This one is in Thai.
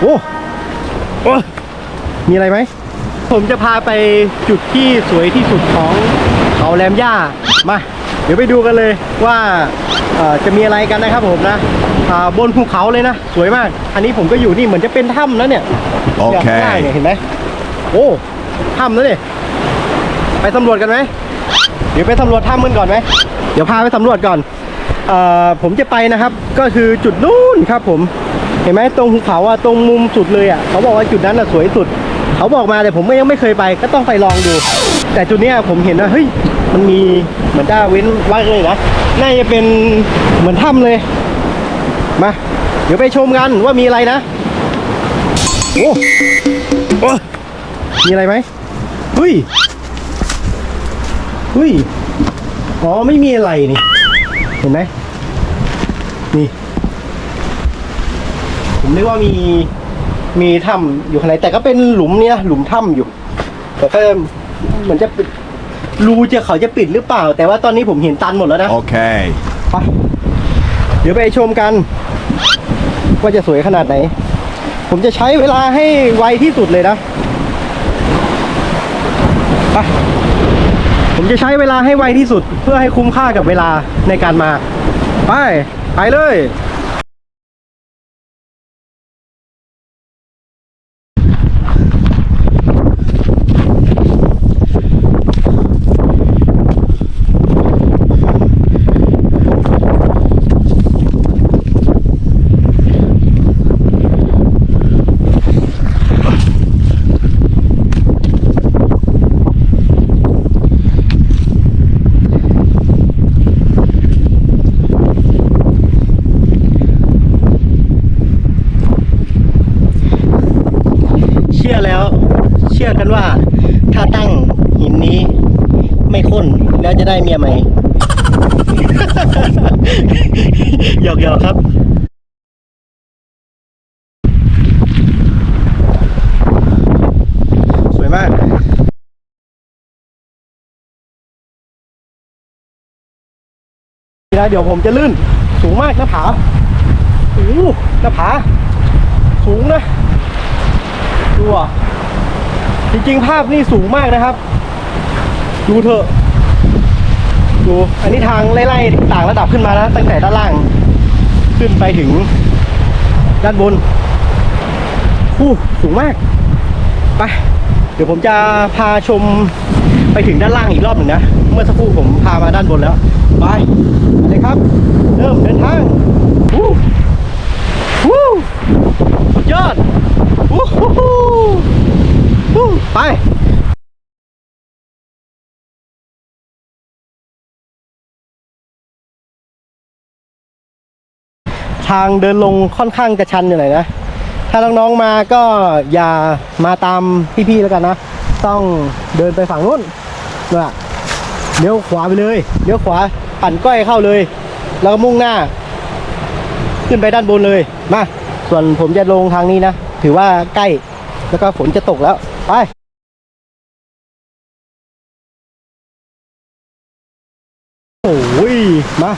โอ้โอ้มีอะไรไหม ผมจะพาไปจุดที่สวยที่สุดของเขาแหลมย่า มา เดี๋ยวไปดูกันเลยว่าเอ่อจะมีอะไรกันนะครับผมนะอ่าบนภูเขาเลยนะ สวยมาก อันนี้ผมก็อยู่นี่เหมือนจะเป็นถ้ำนะเนี่ยโอเคนี่ยข้างล่างเนี่ยเห็นไหมโอ้ถ้ำแล้วเนี่ยไปสำรวจกันไหมเดี๋ยวไปสำรวจถ้ำกันก่อนไหมเดี๋ยวพาไปสำรวจก่อนเอ่อผมจะไปนะครับ ก็คือจุดนู้นครับผม เห็นไหมตรงภูเขาอะตรงมุมสุดเลยอะเขาบอกว่าจุดนั้นอะสวยสุด เขาบอกมาแต่ผมก็ยังไม่เคยไป ก็ต้องไปลองดู แต่จุดเนี้ยผมเห็นว่าเฮ้ยมันมีเหมือนด้าเว้นไว้เลยนะน่าจะเป็นเหมือนถ้ำเลยมาเดี๋ยวไปชมกันว่ามีอะไรนะโอ้โอ้มีอะไรไหมเฮ้ยเฮ้ยอ๋อไม่มีอะไรนี่ เห็นไหมนี่ ผมนึกว่ามีมีถ้ำอยู่ข้างในแต่ก็เป็นหลุมนี่นะหลุมถ้ำอยู่ แต่ก็เหมือนจะปิดรูจะเขาจะปิดหรือเปล่า แต่ว่าตอนนี้ผมเห็นตันหมดแล้วนะ Okay. ไปเดี๋ยวไปชมกัน ว่าจะสวยขนาดไหน ผมจะใช้เวลาให้ไวที่สุดเลยนะไปผมจะใช้เวลาให้ไวที่สุด เพื่อให้คุ้มค่ากับเวลาในการมา ไป ไปเลย เชื่อแล้ว เชื่อกันว่า ถ้าตั้งหินนี้ไม่ข้นแล้วจะได้เมียใหม่หยอกหยอกๆครับสวยมากนะเดี๋ยวผมจะลื่น สูงมากหน้าผาโอ้หน้าผา สูงนะ จริงๆ ภาพนี่สูงมากนะครับ ดูเถอะ ดู อันนี้ทางไล่ๆต่างระดับขึ้นมานะตั้งแต่ด้านล่าง ขึ้นไปถึง ด้านบนอู้สูงมาก ไป เดี๋ยวผมจะพาชมไปถึงด้านล่างอีกรอบหนึ่งนะ เมื่อสักครู่ผมพามาด้านบนแล้ว ไปไปเลยครับ เริ่มเดินทางวู้วู้สุดยอด วู้ฮู้ฮู้ฮู้ไป ทางเดินลงค่อนข้างจะชันอยู่หน่อยนะ ถ้าน้องๆมาก็อย่ามาตามพี่ๆแล้วกันนะ ต้องเดินไปฝั่งนู้นน่ะเลี้ยวขวาไปเลยเลี้ยวขวาปั่นก้อยเข้าเลย แล้วก็มุ่งหน้า ขึ้นไปด้านบนเลยมาส่วนผมจะลงทางนี้นะ ถือว่าใกล้แล้วก็ฝนจะตกแล้ว ไปโอ้ยมา